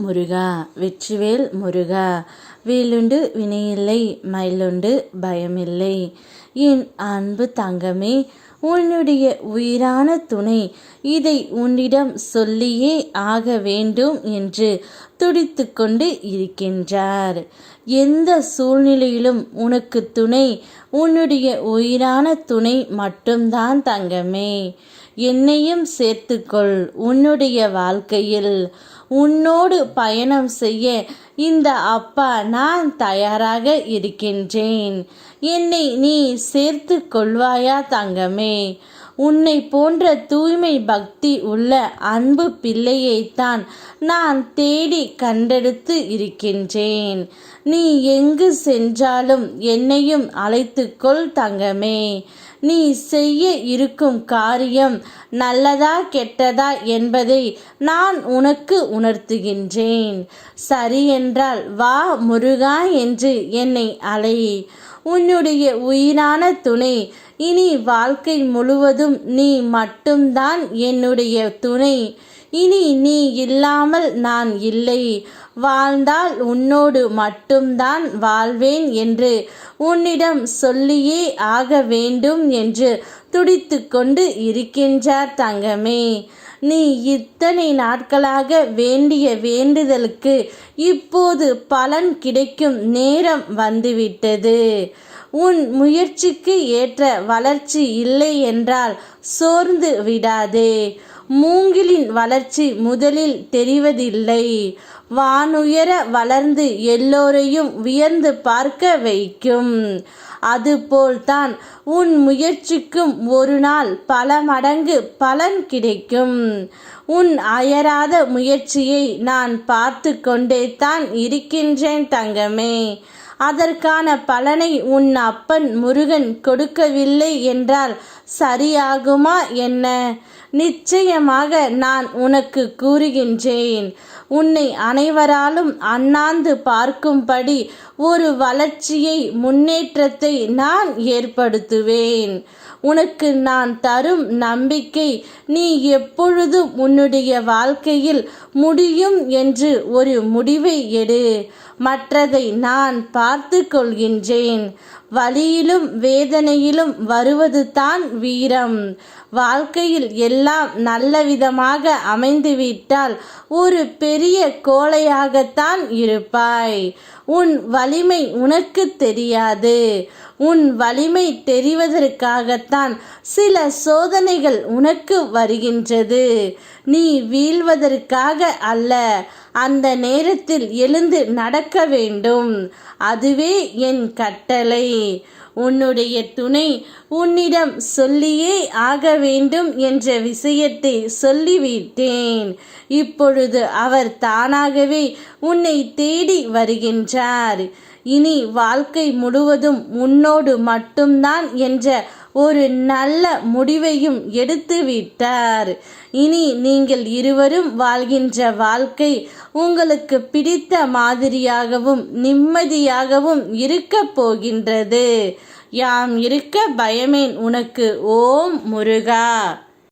முருகா வெற்றிவேல் முருகா. வேலுண்டு வினையில்லை மயிலுண்டு பயமில்லை. என் அன்பு தங்கமே உன்னுடைய உயிரான துணை இதை உன்னிடம் சொல்லியே ஆக வேண்டும் என்று துடித்து கொண்டு இருக்கின்றார். எந்த சூழ்நிலையிலும் உனக்கு துணை உன்னுடைய உயிரான துணை மட்டும்தான் தங்கமே. என்னையும் சேர்த்துக்கொள். உன்னுடைய வாழ்க்கையில் உன்னோடு பயணம் செய்ய இந்த அப்பா நான் தயாராக இருக்கின்றேன். என்னை நீ சேர்த்து கொள்வாயா தங்கமே? உன்னை போன்ற தூய்மை பக்தி உள்ள அன்பு பிள்ளையைத்தான் நான் தேடி கண்டெடுத்து இருக்கின்றேன். நீ எங்கு சென்றாலும் என்னையும் அழைத்துக்கொள் தங்கமே. நீ செய்ய இருக்கும் காரியம் நல்லதா கெட்டதா என்பதை நான் உனக்கு உணர்த்துகின்றேன். சரி என்றால் வா முருகா என்று என்னை அலை. உன்னுடைய உயிரான துணை இனி வாழ்க்கை முழுவதும் நீ மட்டும்தான் என்னுடைய துணை. இனி நீ இல்லாமல் நான் இல்லை. வாழ்ந்தால் உன்னோடு மட்டும்தான் வாழ்வேன் என்று உன்னிடம் சொல்லியே ஆக வேண்டும் என்று துடித்து கொண்டு இருக்கின்றார் தங்கமே. நீ இத்தனை நாட்களாக வேண்டிய வேண்டுதலுக்கு இப்போது பலன் கிடைக்கும் நேரம் வந்துவிட்டது. உன் முயற்சிக்கு ஏற்ற வளர்ச்சி இல்லை என்றால் சோர்ந்து விடாதே. மூங்கிலின் வளர்ச்சி முதலில் தெரிவதில்லை. வானுயர வளர்ந்து எல்லோரையும் வியந்து பார்க்க வைக்கும். அதுபோல்தான் உன் முயற்சிக்கும் ஒரு நாள் பல மடங்கு பலன் கிடைக்கும். உன் அயராத முயற்சியை நான் பார்த்து கொண்டே தான் இருக்கின்றேன் தங்கமே. அதற்கான பலனை உன் அப்பன் முருகன் கொடுக்கவில்லை என்றால் சரியாகுமா என்ன? நிச்சயமாக நான் உனக்கு கூறுகின்றேன். உன்னை அனைவராலும் அண்ணாந்து பார்க்கும்படி ஒரு வளர்ச்சியை முன்னேற்றத்தை நான் ஏற்படுத்துவேன். உனக்கு நான் தரும் நம்பிக்கை நீ எப்பொழுதும் உன்னுடைய வாழ்க்கையில் முடியும் என்று ஒரு முடிவை எடு. மற்றதை நான் பார்த்து கொள்கின்றேன் வழியிலும் வேதனையிலும் வருவது தான் வீரம். வாழ்க்கையில் எல்லாம் நல்ல விதமாக அமைந்துவிட்டால் ஒரு பெரிய கோழையாகத்தான் இருப்பாய். உன் வலிமை உனக்கு தெரியாது. உன் வலிமை தெரிவதற்காகத்தான் சில சோதனைகள் உனக்கு வருகின்றது. நீ வீழ்வதற்காக அல்ல அந்த நேரத்தில் எழுந்து நடக்க வேண்டும். அதுவே என் கட்டளை. உன்னுடைய துணை உன்னிடம் சொல்லியே ஆக வேண்டும் என்ற விஷயத்தை சொல்லிவிட்டேன். இப்பொழுது அவர் தானாகவே உன்னை தேடி வருகின்றார். இனி வாழ்க்கை முழுவதும் உன்னோடு மட்டும்தான் என்ற ஒரு நல்ல முடிவையும் எடுத்து விட்டார். இனி நீங்கள் இருவரும் வாழ்கின்ற வாழ்க்கை உங்களுக்கு பிடித்த மாதிரியாகவும் நிம்மதியாகவும் இருக்க போகின்றது. யாம் இருக்க பயமேன் உனக்கு ஓம் முருகா.